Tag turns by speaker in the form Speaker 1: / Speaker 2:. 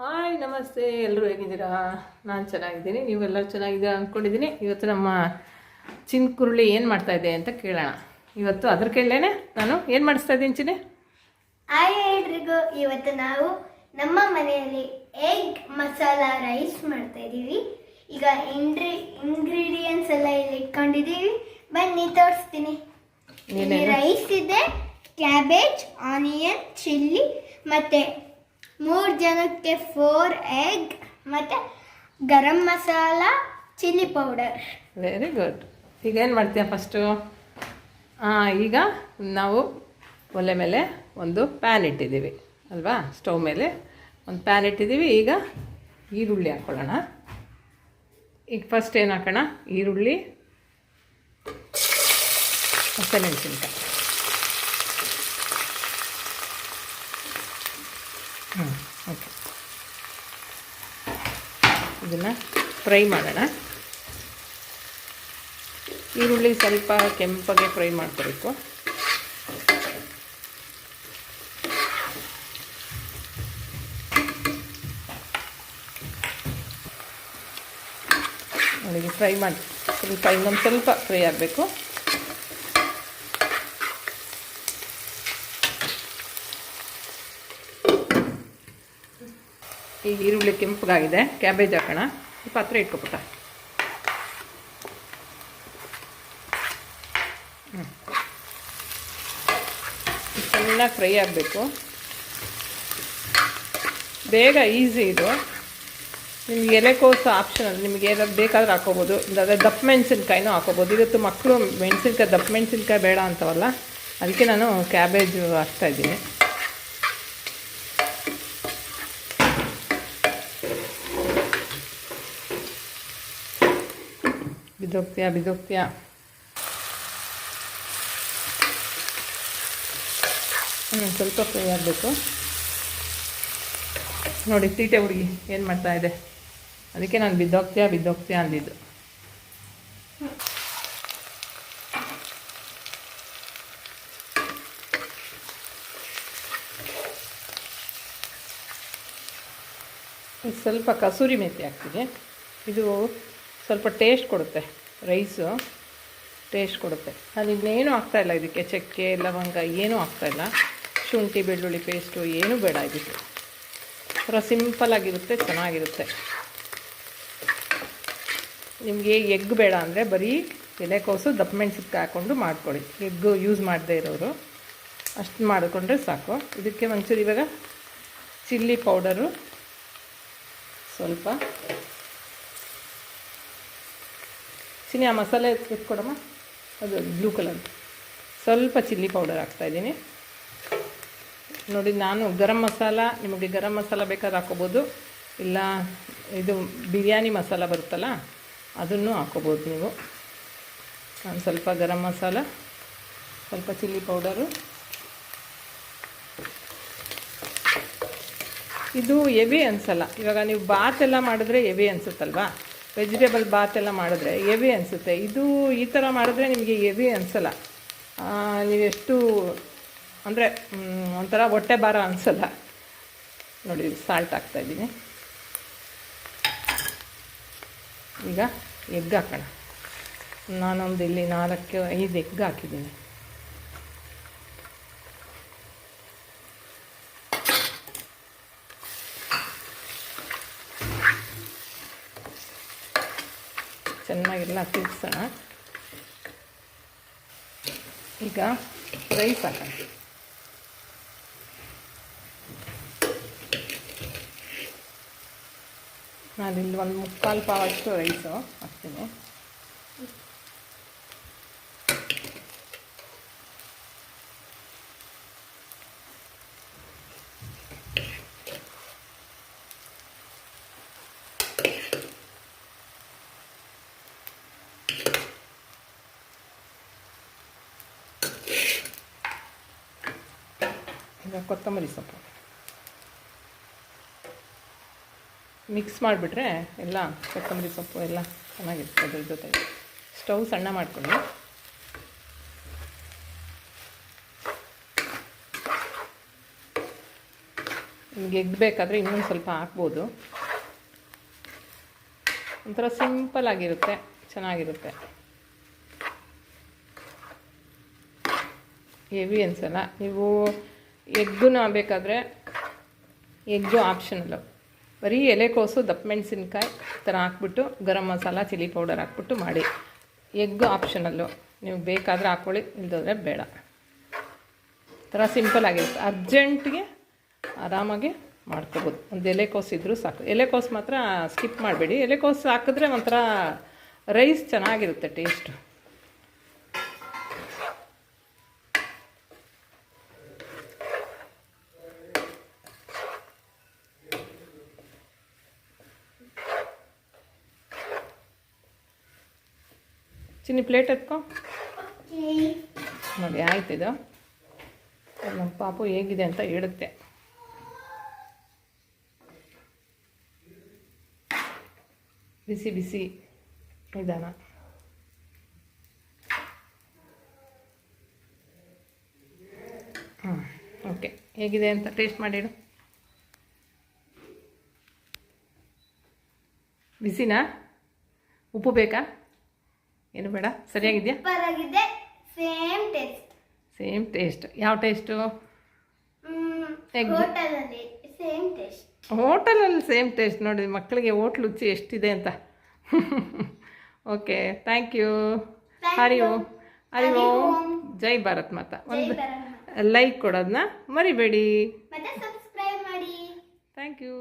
Speaker 1: Hi ನಮಸ್ತೆ. ಎಲ್ಲರೂ ಹೇಗಿದ್ದೀರಾ? ನಾನು ಚೆನ್ನಾಗಿದ್ದೀನಿ. ನೀವೆಲ್ಲರೂ ಚೆನ್ನಾಗಿದ್ದೀರಾ ಅಂದ್ಕೊಂಡಿದ್ದೀನಿ ಇವತ್ತು ನಮ್ಮ ಚಿನ್ಕುರುಳಿ ಏನು ಮಾಡ್ತಾಯಿದ್ದೆ ಅಂತ ಕೇಳೋಣ. ಇವತ್ತು ಅದ್ರ ಕೇಳೇನೆ ನಾನು. ಏನು ಮಾಡಿಸ್ತಾ ಇದ್ದೀನಿ ಚಿನ್ನೆ?
Speaker 2: ಹಾಯ್ ಎಲ್ರಿಗೂ. ಇವತ್ತು ನಾವು ನಮ್ಮ ಮನೆಯಲ್ಲಿ ಎಗ್ ಮಸಾಲ ರೈಸ್ ಮಾಡ್ತಾ ಇದ್ದೀವಿ ಈಗ ಇಂಗ್ರಿ ಇಂಗ್ರೀಡಿಯೆಂಟ್ಸ್ ಎಲ್ಲ ಇಲ್ಲಿ ಇಟ್ಕೊಂಡಿದ್ದೀವಿ ಬನ್ನಿ ತೋರಿಸ್ತೀನಿ. ಇಲ್ಲಿ ರೈಸ್ ಇದೆ ಕ್ಯಾಬೇಜ್ ಆನಿಯನ್ ಚಿಲ್ಲಿ ಮತ್ತೆ ಮೂರು ಜನಕ್ಕೆ ಫೋರ್ ಎಗ್ ಮತ್ತು garam masala chilli powder
Speaker 1: very good ಈಗ ಏನು ಮಾಡ್ತೀಯ ಫಸ್ಟು ಈಗ ನಾವು ಒಲೆ ಮೇಲೆ ಒಂದು ಪ್ಯಾನ್ ಇಟ್ಟಿದ್ದೀವಿ, ಅಲ್ವಾ? ಸ್ಟವ್ ಮೇಲೆ ಒಂದು ಪ್ಯಾನ್ ಇಟ್ಟಿದ್ದೀವಿ. ಈಗ ಈರುಳ್ಳಿ ಹಾಕ್ಕೊಳ್ಳೋಣ ಈಗ ಫಸ್ಟ್ ಏನು ಹಾಕೋಣ? ಈರುಳ್ಳಿ ಹಸಿಮೆಣಸಿನ್ಕಾಯಿ ಹ್ಞೂ ಓಕೆ ಇದನ್ನು ಫ್ರೈ ಮಾಡೋಣ. ಈರುಳ್ಳಿ ಸ್ವಲ್ಪ ಕೆಂಪಗೆ ಫ್ರೈ ಮಾಡ್ಕೋಬೇಕು. ಫ್ರೈ ಮಾಡಿ, ಸ್ವಲ್ಪ ಇನ್ನೊಂದು ಸ್ವಲ್ಪ ಫ್ರೈ ಆಗಬೇಕು. ಈಗ ಈರುಳ್ಳಿ ಕೆಂಪಗಾಗಿದೆ ಕ್ಯಾಬೇಜ್ ಹಾಕೋಣ. ಪಾತ್ರೆ ಇಟ್ಕೊಬಿಟ್ಟ. ಚೆನ್ನಾಗಿ ಫ್ರೈ ಆಗಬೇಕು. ಬೇಗ ಈಸಿ ಇದು. ನಿಮ್ಗೆ ಎಲೆಕೋಸು ಆಪ್ಷನಲ್ ನಿಮಗೆ ಏನಾದ್ರು ಬೇಕಾದ್ರೆ ಹಾಕೋಬೋದು. ಅಂದರೆ ದಪ್ಪ ಮೆಣಸಿನ್ಕಾಯಿನೂ ಹಾಕೋಬೋದು. ಇವತ್ತು ಮಕ್ಕಳು ಮೆಣಸಿನ್ಕಾಯಿ, ದಪ್ಪ ಮೆಣಸಿನ್ಕಾಯಿ ಬೇಡ ಅಂತವಲ್ಲ. ಅದಕ್ಕೆ ನಾನು ಕ್ಯಾಬೇಜು ಹಾಕ್ತಾ ಬಿದೋಗ್ತೀಯಾ ಬಿದೋಗ್ತೀಯಾ ಹ್ಞೂ ಸ್ವಲ್ಪ ಫ್ರೈ ಆಗಬೇಕು. ನೋಡಿ ತೀಟೆ ಹುಡುಗಿ ಏನು ಮಾಡ್ತಾ ಇದೆ? ಅದಕ್ಕೆ ನಾನು ಬಿದ್ದೋಗ್ತೀಯಾ ಬಿದ್ದೋಗ್ತೀಯಾ ಅಂದಿದ್ದು. ಸ್ವಲ್ಪ ಕಸೂರಿ ಮೆಥಿ ಹಾಕ್ತೀನಿ ಇದು ಸ್ವಲ್ಪ ಟೇಸ್ಟ್ ಕೊಡುತ್ತೆ ರೈಸು ಟೇಸ್ಟ್ ಕೊಡುತ್ತೆ. ನಾನು ಇನ್ನೇನು ಆಗ್ತಾಯಿಲ್ಲ ಇದಕ್ಕೆ, ಚಕ್ಕೆ, ಲವಂಗ, ಏನೂ ಆಗ್ತಾಯಿಲ್ಲ ಶುಂಠಿ, ಬೆಳ್ಳುಳ್ಳಿ ಪೇಸ್ಟು ಏನೂ ಬೇಡ ಇದಕ್ಕೆ. ಒಂಥರ ಸಿಂಪಲ್ಲಾಗಿರುತ್ತೆ ಚೆನ್ನಾಗಿರುತ್ತೆ. ನಿಮಗೆ ಎಗ್ ಬೇಡ ಅಂದರೆ ಬರೀ ಎಲೆಕೋಸು ದಪ್ಪ ಮೆಣಸಿನ್ಕಾಯಿ ಹಾಕ್ಕೊಂಡು ಮಾಡ್ಕೊಳ್ಳಿ. ಎಗ್ಗು ಯೂಸ್ ಮಾಡದೇ ಇರೋರು ಅಷ್ಟು ಮಾಡಿಕೊಂಡ್ರೆ ಸಾಕು. ಇದಕ್ಕೆ ಒಂಚೂರು ಇವಾಗ ಚಿಲ್ಲಿ ಪೌಡರು ಸ್ವಲ್ಪ ಚಿನಿ ಆ ಮಸಾಲೆ ಎತ್ಕೊಡಮ್ಮ ಅದು ಬ್ಲೂ ಕಲರ್ ಸ್ವಲ್ಪ ಚಿಲ್ಲಿ ಪೌಡರ್ ಹಾಕ್ತಾಯಿದ್ದೀನಿ ನೋಡಿ, ನಾನು ಗರಂ ಮಸಾಲ, ನಿಮಗೆ ಗರಂ ಮಸಾಲ ಬೇಕಾದ್ರೆ ಹಾಕೋಬೋದು. ಇಲ್ಲ, ಇದು ಬಿರಿಯಾನಿ ಮಸಾಲ ಬರುತ್ತಲ್ಲ, ಅದನ್ನು ಹಾಕೋಬೋದು ನೀವು. ನಾನು ಸ್ವಲ್ಪ ಗರಂ ಮಸಾಲ, ಸ್ವಲ್ಪ ಚಿಲ್ಲಿ ಪೌಡರು ಇದು ಎವಿ ಅನಿಸಲ್ಲ. ಇವಾಗ ನೀವು ಬಾತ್ ಎಲ್ಲ ಮಾಡಿದ್ರೆ ಎವಿ ಅನಿಸುತ್ತಲ್ವಾ? ವೆಜಿಟೇಬಲ್ ಬಾತ್ ಎಲ್ಲ ಮಾಡಿದ್ರೆ ಎವಿ ಅನಿಸುತ್ತೆ. ಇದು ಈ ಥರ ಮಾಡಿದ್ರೆ ನಿಮಗೆ ಎವಿ ಅನಿಸಲ್ಲ. ನೀವೆಷ್ಟು ಅಂದರೆ ಒಂಥರ ಹೊಟ್ಟೆ ಭಾರ ಅನಿಸಲ್ಲ. ನೋಡಿ ಸಾಲ್ಟ್ ಹಾಕ್ತಾಯಿದ್ದೀನಿ ಈಗ ಎಗ್ ಹಾಕೋಣ. ನಾನೊಂದು ಇಲ್ಲಿ ನಾಲ್ಕು, ಐದು ಎಗ್ ಹಾಕಿದ್ದೀನಿ. ಚೆನ್ನಾಗೆಲ್ಲ ತಿರ್ಗ್ಸೋಣ ಈಗ ರೈಸ್ ಹಾಕೋಣ ನಾನಿಲ್ಲಿ ಒಂದು ಮುಕ್ಕಾಲು ಪಾವಷ್ಟು ರೈಸು ಹಾಕ್ತೀನಿ. ಕೊತ್ತಂಬರಿ ಸೊಪ್ಪು. ಮಿಕ್ಸ್ ಮಾಡಿಬಿಟ್ರೆ ಎಲ್ಲ ಕೊತ್ತಂಬರಿ ಸೊಪ್ಪು ಎಲ್ಲ ಚೆನ್ನಾಗಿರುತ್ತೆ ಅದ್ರ ಜೊತೆಗೆ. ಸ್ಟವ್ ಸಣ್ಣ ಮಾಡ್ಕೊಳ್ಳಿ. ನಿಮ್ಗೆ ಎಗ್ ಬೇಕಾದರೆ ಇನ್ನೊಂದು ಸ್ವಲ್ಪ ಹಾಕ್ಬೋದು. ಒಂಥರ ಸಿಂಪಲ್ ಆಗಿರುತ್ತೆ, ಚೆನ್ನಾಗಿರುತ್ತೆ. ಹೆವಿ ಅನ್ಸಲ್ಲ, ನೀವು ಎಗ್ಗುನ ಬೇಕಾದರೆ ಎಗ್ಗು ಆಪ್ಷನಲ್ಲು ಬರೀ ಎಲೆಕೋಸು ದಪ್ಪ ಮೆಣಸಿನ್ಕಾಯಿ ಈ ಥರ ಹಾಕ್ಬಿಟ್ಟು ಗರಂ ಮಸಾಲ, ಚಿಲ್ಲಿ ಪೌಡರ್ ಹಾಕ್ಬಿಟ್ಟು ಮಾಡಿ. ಎಗ್ಗು ಆಪ್ಷನಲ್ಲು ನೀವು ಬೇಕಾದರೆ ಹಾಕ್ಕೊಳ್ಳಿ ಇಲ್ದೋದ್ರೆ ಬೇಡ. ಥರ ಸಿಂಪಲ್ ಆಗಿರುತ್ತೆ. ಅರ್ಜೆಂಟ್ಗೆ ಆರಾಮಾಗಿ ಮಾಡ್ಕೋಬೋದು. ಒಂದು ಎಲೆಕೋಸು ಇದ್ದರೂ ಸಾಕು. ಎಲೆಕೋಸು ಮಾತ್ರ ಸ್ಕಿಪ್ ಮಾಡಬೇಡಿ. ಎಲೆಕೋಸು ಹಾಕಿದ್ರೆ ಒಂಥರ ರೈಸ್ ಚೆನ್ನಾಗಿರುತ್ತೆ ಟೇಸ್ಟು ಚಿನ್ನಿ ಪ್ಲೇಟ್ ಎತ್ಕೊ. ನೋಡಿ ಆಯ್ತಿದು ನಮ್ಮ ಪಾಪು ಹೇಗಿದೆ ಅಂತ ಹೇಳುತ್ತೆ. ಬಿಸಿ ಬಿಸಿ ನಿಧಾನ. ಹಾಂ ಓಕೆ ಹೇಗಿದೆ ಅಂತ ಟೇಸ್ಟ್ ಮಾಡಿಡು ಬಿಸಿನಾ? ಉಪ್ಪು ಬೇಕಾ? ಏನು ಬೇಡ? ಸರಿಯಾಗಿದೆಯಾ?
Speaker 2: ಸೇಮ್ ಟೇಸ್ಟ್
Speaker 1: ಸೇಮ್ ಟೇಸ್ಟ್ ಯಾವ ಟೇಸ್ಟು Egg.
Speaker 2: ಹೋಟೆಲಲ್ಲಿ ಸೇಮ್ ಟೇಸ್ಟ್
Speaker 1: ಹೋಟೆಲಲ್ಲಿ ಸೇಮ್ ಟೇಸ್ಟ್ ನೋಡಿ ಮಕ್ಕಳಿಗೆ ಹೋಟ್ಲ್ ರುಚಿ ಎಷ್ಟಿದೆ ಅಂತ. Okay thank you Hari. Om Hari Om. ಜೈ ಭಾರತ್ ಮಾತಾ ಒಂದು ಲೈಕ್ ಕೊಡೋದನ್ನ ಮರಿಬೇಡಿ. Thank you